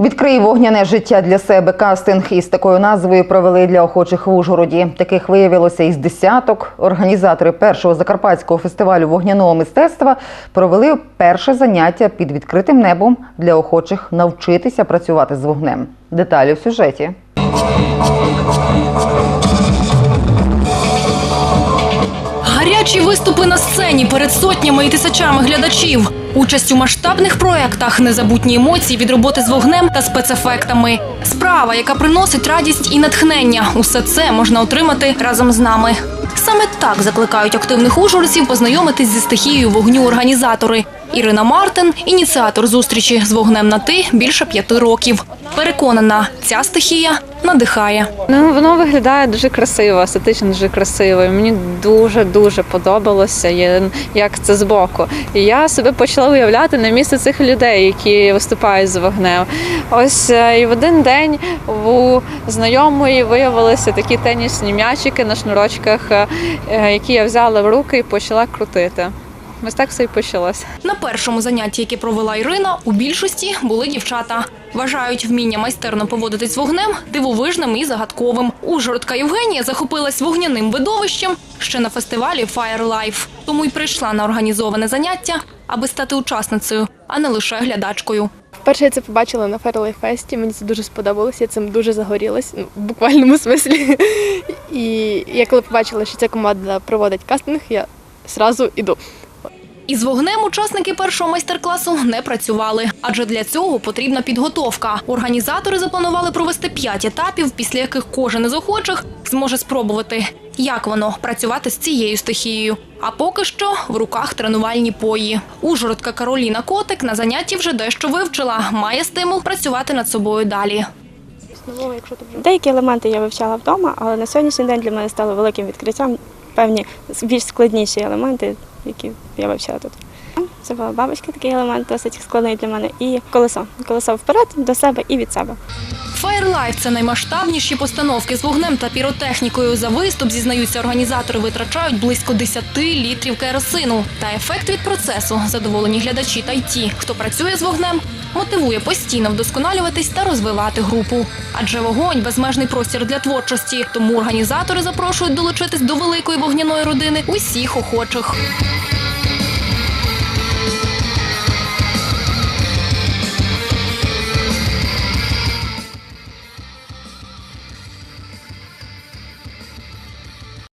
Відкрий вогняне життя для себе. Кастинг із такою назвою провели для охочих в Ужгороді. Таких виявилося із десяток. Організатори першого закарпатського фестивалю вогняного мистецтва провели перше заняття під відкритим небом для охочих навчитися працювати з вогнем. Деталі в сюжеті. Гарячі виступи на сцені перед сотнями і тисячами глядачів. Участь у масштабних проєктах, незабутні емоції від роботи з вогнем та спецефектами. Справа, яка приносить радість і натхнення. Усе це можна отримати разом з нами. Саме так закликають активних ужгородців познайомитись зі стихією вогню організатори. Ірина Мартин ініціатор зустрічі з вогнем на ти більше п'яти років. Переконана, ця стихія надихає. Ну, воно виглядає дуже красиво, естетично дуже красиво. І мені дуже дуже подобалося, як це збоку. І я себе почала уявляти на місце цих людей, які виступають з вогнем. Ось е, і в один день у знайомої виявилися такі тенісні м'ячики на шнурочках, е, е, які я взяла в руки і почала крутити. Ось так все і почалося. На першому занятті, яке провела Ірина, у більшості були дівчата. Вважають вміння майстерно поводитись з вогнем дивовижним і загадковим. Ужгородка Євгенія захопилась вогняним видовищем ще на фестивалі Fire Life. Тому й прийшла на організоване заняття, аби стати учасницею, а не лише глядачкою. Вперше я це побачила на Ферлей Фесті. Мені це дуже сподобалося. Я цим дуже загорілась, ну, в буквальному смислі. І я коли побачила, що ця команда проводить кастинг, я зразу іду. Із вогнем учасники першого майстер-класу не працювали, адже для цього потрібна підготовка. Організатори запланували провести п'ять етапів, після яких кожен із охочих зможе спробувати, як воно працювати з цією стихією. А поки що в руках тренувальні пої. Ужгородка Кароліна Котик на занятті вже дещо вивчила, має стимул працювати над собою далі. Деякі елементи я вивчала вдома, але на сьогоднішній день для мене стало великим відкриттям певні більш складніші елементи, які я вивчила тут. Це була бабочка, такий елемент досить складний для мене, і колесо. Колесо вперед до себе і від себе. Fire – це наймасштабніші постановки з вогнем та піротехнікою. За виступ, зізнаються організатори, витрачають близько 10 літрів керосину. Та ефект від процесу задоволені глядачі та й ті, хто працює з вогнем, мотивує постійно вдосконалюватись та розвивати групу. Адже вогонь безмежний простір для творчості. Тому організатори запрошують долучитись до великої вогняної родини усіх охочих.